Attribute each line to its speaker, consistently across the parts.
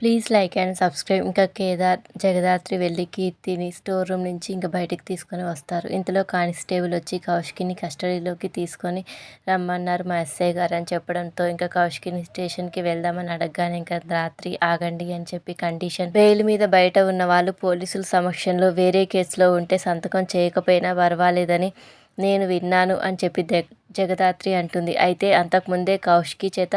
Speaker 1: Please like and subscribe. ఇంకా కేదార్ జగదాత్రి వెళ్ళి కీర్తిని స్టోర్ రూమ్ నుంచి ఇంకా బయటికి తీసుకొని వస్తారు. ఇంతలో కానిస్టేబుల్ వచ్చి కౌశికిని కస్టడీలోకి తీసుకొని రమ్మన్నారు మా ఎస్ఐ గారు అని చెప్పడంతో ఇంకా కౌశికిని స్టేషన్కి వెళ్దామని అడగగానే ఇంకా రాత్రి ఆగండి అని చెప్పి కండిషన్ బెయిల్ మీద బయట ఉన్న వాళ్ళు పోలీసుల సమక్షంలో వేరే కేసులో ఉంటే సంతకం చేయకపోయినా పర్వాలేదని నేను విన్నాను అని చెప్పి జగదాత్రి అంటుంది. అయితే అంతకుముందే కౌశికి చేత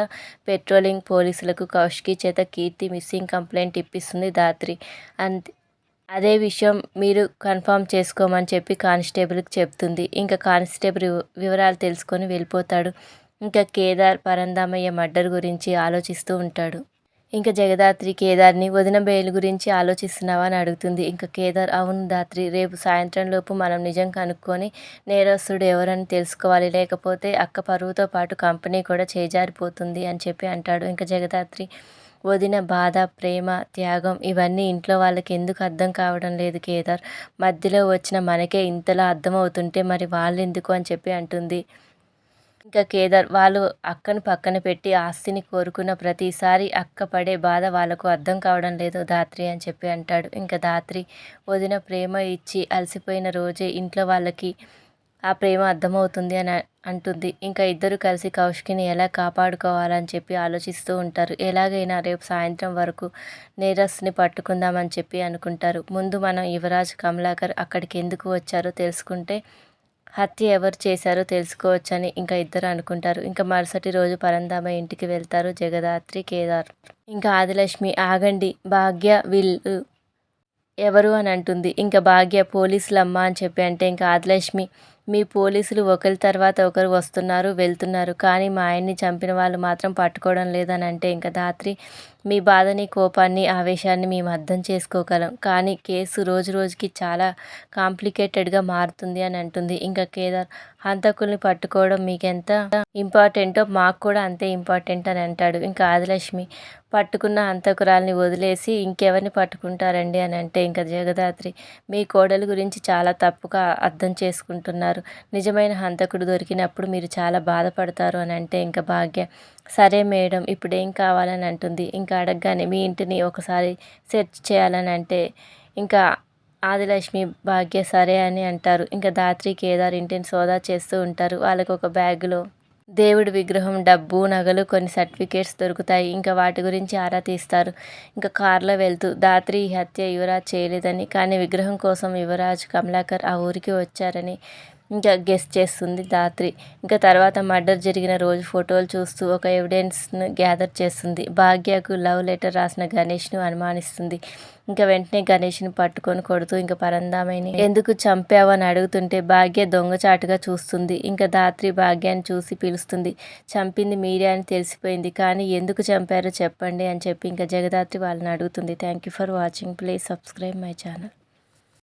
Speaker 1: పెట్రోలింగ్ పోలీసులకు కౌశికి చేత కీర్తి మిస్సింగ్ కంప్లైంట్ ఇప్పిస్తుంది దాత్రి అంతే అదే విషయం మీరు కన్ఫర్మ్ చేసుకోమని చెప్పి కానిస్టేబుల్కి చెప్తుంది. ఇంకా కానిస్టేబుల్ వివరాలు తెలుసుకొని వెళ్ళిపోతాడు. ఇంకా కేదార్ పరందామయ్య మర్డర్ గురించి ఆలోచిస్తూ ఉంటాడు. ఇంకా జగదాత్రి కేదార్ని వదిన బెయిల్ గురించి ఆలోచిస్తున్నావా అని అడుగుతుంది. ఇంకా కేదార్ అవును దాత్రి రేపు సాయంత్రం లోపు మనం నిజం కనుక్కొని నేరస్తుడు ఎవరని తెలుసుకోవాలి. లేకపోతే అక్క పరువుతో పాటు కంపెనీ కూడా చేజారిపోతుంది అని చెప్పి అంటాడు. ఇంకా జగదాత్రి వదిన బాధ ప్రేమ త్యాగం ఇవన్నీ ఇంట్లో వాళ్ళకి ఎందుకు అర్థం కావడం లేదు కేదార్? మధ్యలో వచ్చిన మనకే ఇంతలా అర్థమవుతుంటే మరి వాళ్ళు ఎందుకు అని చెప్పి అంటుంది. ఇంకా కేదార్ వాళ్ళు అక్కను పక్కన పెట్టి ఆస్తిని కోరుకున్న ప్రతిసారి అక్క పడే బాధ వాళ్ళకు అర్థం కావడం లేదు. దాత్రి అని చెప్పి అంటాడు. ఇంకా దాత్రి వదిన ప్రేమ ఇచ్చి అలసిపోయిన రోజే ఇంట్లో వాళ్ళకి ఆ ప్రేమ అర్థమవుతుంది అని అంటుంది. ఇంకా ఇద్దరు కలిసి కౌశికిని ఎలా కాపాడుకోవాలని చెప్పి ఆలోచిస్తూ ఉంటారు. ఎలాగైనా రేపు సాయంత్రం వరకు నేరస్ని పట్టుకుందామని చెప్పి అనుకుంటారు. ముందు మనం యువరాజ్ కమలాకర్ అక్కడికి ఎందుకు వచ్చారో తెలుసుకుంటే హత్య ఎవరు చేశారో తెలుసుకోవచ్చని ఇంకా ఇద్దరు అనుకుంటారు. ఇంకా మరుసటి రోజు పరంధామ ఇంటికి వెళ్తారు జగదాత్రి కేదార్. ఇంకా ఆదిలక్ష్మి ఆగండి భాగ్య వీళ్ళు ఎవరు అని అంటుంది. ఇంకా భాగ్య పోలీసులమ్మ అని చెప్పి అంటే ఇంకా ఆదిలక్ష్మి మీ పోలీసులు ఒకరి తర్వాత ఒకరు వస్తున్నారు వెళ్తున్నారు. కానీ మా ఆయన్ని చంపిన వాళ్ళు మాత్రం పట్టుకోవడం లేదని అంటే ఇంకా ధాత్రి మీ బాధని కోపాన్ని ఆవేశాన్ని మేము అర్థం చేసుకోగలం. కానీ కేసు రోజు రోజుకి చాలా కాంప్లికేటెడ్గా మారుతుంది అని అంటుంది. ఇంకా కేదార్ హంతకుల్ని పట్టుకోవడం మీకు ఎంత ఇంపార్టెంటో మాకు కూడా అంతే ఇంపార్టెంట్ అని అంటాడు. ఇంకా ఆదిలక్ష్మి పట్టుకున్న హంతకురాల్ని వదిలేసి ఇంకెవరిని పట్టుకుంటారండి అని అంటే ఇంకా జగదాత్రి మీ కోడలు గురించి చాలా తప్పుగా అర్థం చేసుకుంటున్నారు. నిజమైన హంతకుడు దొరికినప్పుడు మీరు చాలా బాధపడతారు అని అంటే ఇంకా భాగ్య. సరే మేడం ఇప్పుడు ఏం కావాలని అంటుంది. ఇంకా అడగగానే మీ ఇంటిని ఒకసారి సెర్చ్ చేయాలని అంటే ఇంకా ఆదిలక్ష్మి భాగ్య సరే అని అంటారు. ఇంకా దాత్రి కేదార్ ఇంటిని సోదా చేస్తూ ఉంటారు. వాళ్ళకు ఒక బ్యాగులో దేవుడి విగ్రహం డబ్బు నగలు కొన్ని సర్టిఫికేట్స్ దొరుకుతాయి. ఇంకా వాటి గురించి ఆరా తీస్తారు. ఇంకా కార్లో వెళ్తూ దాత్రి ఈ హత్య యువరాజ్ చేయలేదని కానీ విగ్రహం కోసం యువరాజ్ కమలాకర్ ఆ ఊరికి వచ్చారని ఇంకా గెస్ చేస్తుంది దాత్రి. ఇంకా తర్వాత మర్డర్ జరిగిన రోజు ఫోటోలు చూస్తూ ఒక ఎవిడెన్స్ను గ్యాదర్ చేస్తుంది. భాగ్యకు లవ్ లెటర్ రాసిన గణేష్ను అనుమానిస్తుంది. ఇంకా వెంటనే గణేష్ని పట్టుకొని కొడుతూ ఇంకా పరందామైని ఎందుకు చంపావు అని అడుగుతుంటే భాగ్య దొంగచాటుగా చూస్తుంది. ఇంకా దాత్రి భాగ్యాన్ని చూసి పిలుస్తుంది. చంపింది మీరే అని తెలిసిపోయింది. కానీ ఎందుకు చంపారో చెప్పండి అని చెప్పి ఇంకా జగదాత్రి వాళ్ళని అడుగుతుంది. Thank you for watching. Please subscribe my channel.